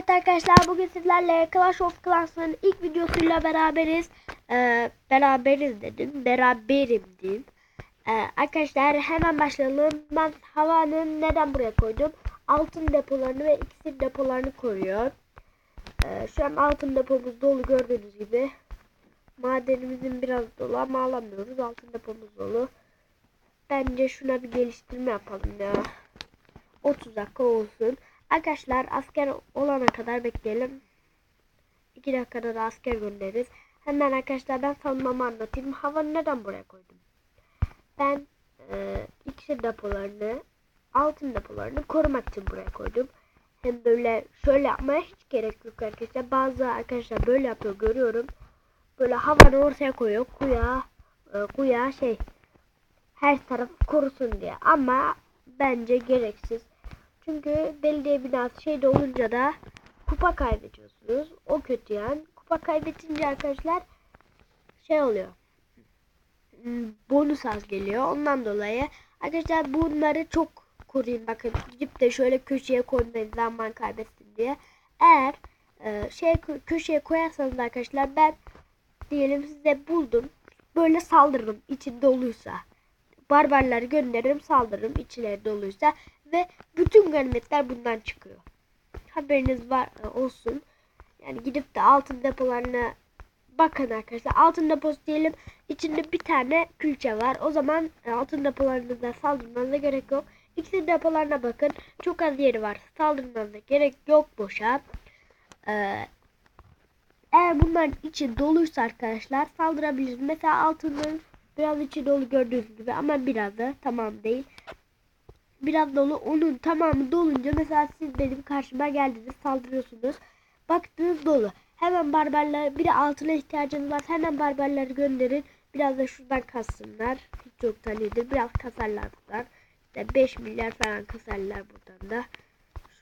Evet arkadaşlar bugün sizlerle Clash of Clans'ın ilk videosuyla beraberiz. Ee, beraberiz dedim. Beraberim diyeyim. Ee, arkadaşlar hemen başlayalım. Ben havanın neden buraya koydum? Altın depolarını ve iksir depolarını koruyor. Ee, şu an altın depomuz dolu gördüğünüz gibi. Madenimizin biraz dolu ama alamıyoruz. Altın depomuz dolu. Bence şuna bir geliştirme yapalım ya. 30 dakika olsun. Arkadaşlar asker olana kadar bekleyelim. 2 dakikada da asker göndeririz. Hemen arkadaşlar ben savunmamı anlatayım. Havanı neden buraya koydum? Ben e, depolarını, altın depolarını korumak için buraya koydum. Hem böyle şöyle yapmaya hiç gerek yok arkadaşlar. Bazı arkadaşlar böyle yapıyor görüyorum. Böyle havanı ortaya koyuyor. Kuya, e, kuya şey her tarafı korusun diye. Ama bence gereksiz. Çünkü belediye binası şeyde olunca da kupa kaybediyorsunuz. O kötü yani. Kupa kaybedince arkadaşlar şey oluyor. Hmm, Bonus az geliyor. Ondan dolayı arkadaşlar bunları çok koruyun. Bakın gidip de şöyle köşeye koymayın zaman kaybetsin diye. Eğer e, şey kö- köşeye koyarsanız arkadaşlar ben diyelim size buldum. Böyle saldırırım içinde doluysa. Barbarları gönderirim saldırırım içleri doluysa ve bütün ganimetler bundan çıkıyor. Haberiniz var e, olsun. Yani gidip de altın depolarına bakın arkadaşlar. Altın deposu diyelim içinde bir tane külçe var. O zaman e, altın depolarınıza saldırmanıza gerek yok. İkisi depolarına bakın. Çok az yeri var. Saldırmanıza gerek yok boşa. Ee, eğer bunların içi doluysa arkadaşlar saldırabiliriz. Mesela altının biraz içi dolu gördüğünüz gibi ama biraz da tamam değil biraz dolu. Onun tamamı dolunca mesela siz benim karşıma geldiniz saldırıyorsunuz. Baktınız dolu. Hemen barbarlar bir altına ihtiyacınız var. Hemen barbarları gönderin. Biraz da şuradan kassınlar. Hiç yok iyidir. Biraz kasarlar buradan. İşte 5 milyar falan kasarlar buradan da.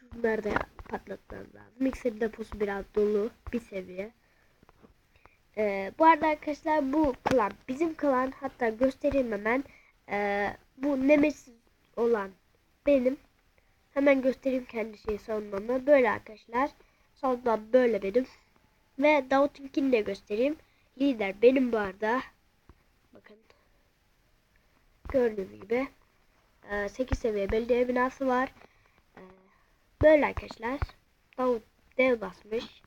Şunları da patlatmam lazım. Mikser deposu biraz dolu. Bir seviye. Ee, bu arada arkadaşlar bu klan bizim klan hatta göstereyim hemen. Ee, bu Nemesis olan benim. Hemen göstereyim kendi şeyi savunmamı. Böyle arkadaşlar. Savunmam böyle benim. Ve Davut'unkini de göstereyim. Lider benim bu arada. Bakın. Gördüğünüz gibi. 8 seviye belediye binası var. Ee, Böyle arkadaşlar. Davut dev basmış.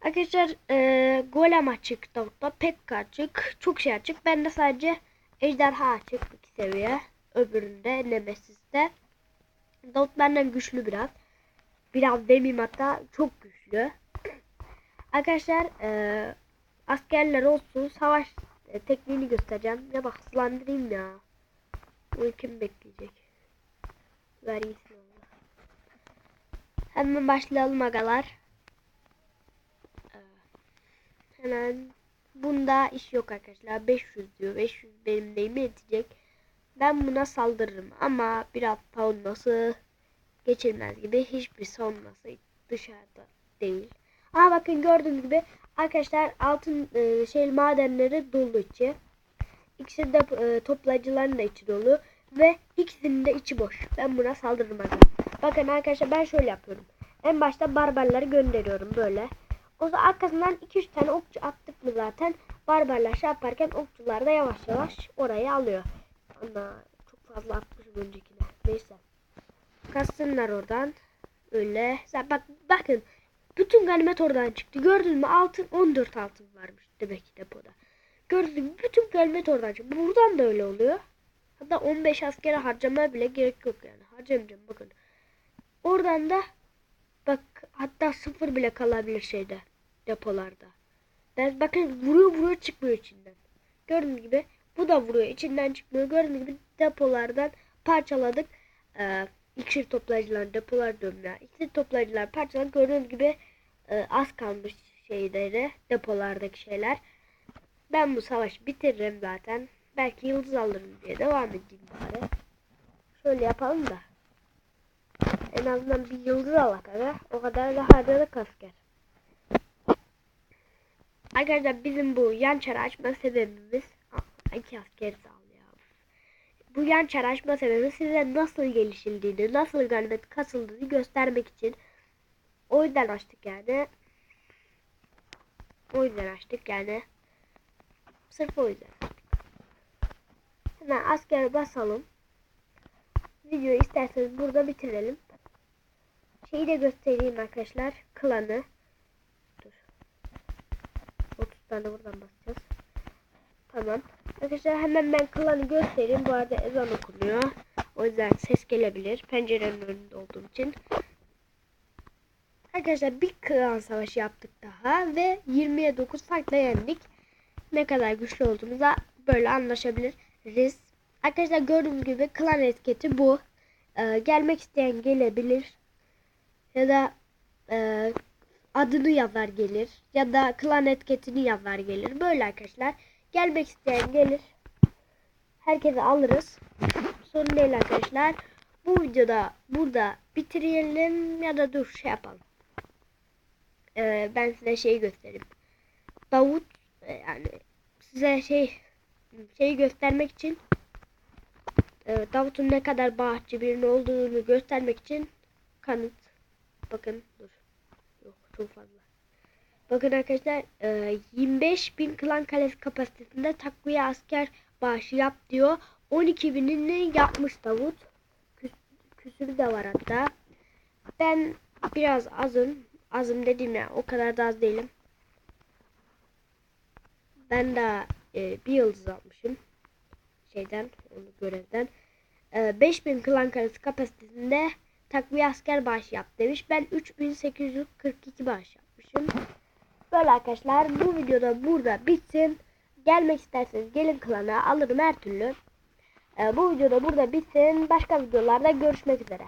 Arkadaşlar e, golem açık Davut'ta. Pekka açık. Çok şey açık. Bende sadece ejderha açık. 2 seviye. Öbüründe Nemesis'te. Davut benden güçlü biraz. Biraz demeyeyim hatta çok güçlü. Arkadaşlar e, askerler olsun savaş e, tekniğini göstereceğim. Ya da hızlandırayım ya. Bu kim bekleyecek? Ver iyisin Allah. Hemen başlayalım agalar. Hemen bunda iş yok arkadaşlar. 500 diyor. 500 benim neyime yetecek. Ben buna saldırırım ama biraz savunması geçilmez gibi hiçbir savunması dışarıda değil. Aa bakın gördüğünüz gibi arkadaşlar altın e, şey madenleri dolu içi. İkisi de e, toplayıcıların da içi dolu ve ikisinin de içi boş. Ben buna saldırırım arkadaşlar. Bakın arkadaşlar ben şöyle yapıyorum. En başta barbarları gönderiyorum böyle. O zaman arkasından 2-3 tane okçu attık mı zaten barbarlar şey yaparken okçular da yavaş yavaş orayı alıyor. Ana çok fazla atmışım öncekine. Neyse. Kassınlar oradan. Öyle. Sen bak bakın. Bütün ganimet oradan çıktı. Gördün mü? Altın 14 altın varmış demek ki depoda. Gördün mü? Bütün ganimet oradan çıktı. Buradan da öyle oluyor. Hatta 15 askere harcamaya bile gerek yok yani. Harcamayacağım bakın. Oradan da bak hatta sıfır bile kalabilir şeyde depolarda. Ben bakın vuruyor vuruyor çıkmıyor içinden. Gördüğünüz gibi bu da vuruyor. içinden çıkmıyor. Gördüğünüz gibi depolardan parçaladık. Ee, iksir toplayıcılar depolar diyorum ya. İksir toplayıcılar parçaladık. Gördüğünüz gibi e, az kalmış şeyleri depolardaki şeyler. Ben bu savaşı bitiririm zaten. Belki yıldız alırım diye devam edeyim bari. Şöyle yapalım da. En azından bir yıldız alak aga. O kadar da harcadık asker. Arkadaşlar bizim bu yan çarı açma sebebimiz iki asker sağ ol ya. Bu yan çarı açma sebebi size nasıl gelişildiğini, nasıl ganimet kasıldığını göstermek için. O yüzden açtık yani. O yüzden açtık yani. Sırf o yüzden. Hemen askere basalım. Videoyu isterseniz burada bitirelim. Şeyi de göstereyim arkadaşlar. Klanı. Dur. 30 tane buradan basacağız. Tamam. Arkadaşlar hemen ben klanı göstereyim. Bu arada ezan okunuyor. O yüzden ses gelebilir. Pencerenin önünde olduğum için. Arkadaşlar bir klan savaşı yaptık daha ve 20'ye 9 farkla yendik. Ne kadar güçlü olduğumuza böyle anlaşabiliriz. Arkadaşlar gördüğünüz gibi klan etiketi bu. Ee, gelmek isteyen gelebilir. Ya da e, adını yazar gelir. Ya da klan etiketini yazar gelir. Böyle arkadaşlar. Gelmek isteyen gelir. Herkese alırız. Sorun değil arkadaşlar. Bu videoda burada bitirelim ya da dur şey yapalım. Ee, ben size şey göstereyim. Davut e, yani size şey şeyi göstermek için e, Davut'un ne kadar bağışçı birinin olduğunu göstermek için kanıt. Bakın dur. Yok çok fazla. Bakın arkadaşlar e, 25 bin klan kalesi kapasitesinde takviye asker bağışı yap diyor. 12 binini yapmış Davut. Küs, küsürü de var hatta. Ben biraz azım. Azım dediğim ya o kadar da az değilim. Ben daha e, bir yıldız almışım. Şeyden, onu görevden. E, 5000 klan karesi kapasitesinde takviye asker bağış yap demiş. Ben 3842 bağış yapmışım. Böyle arkadaşlar bu videoda burada bitsin. Gelmek isterseniz gelin klana alırım her türlü. E, bu videoda burada bitsin. Başka videolarda görüşmek üzere.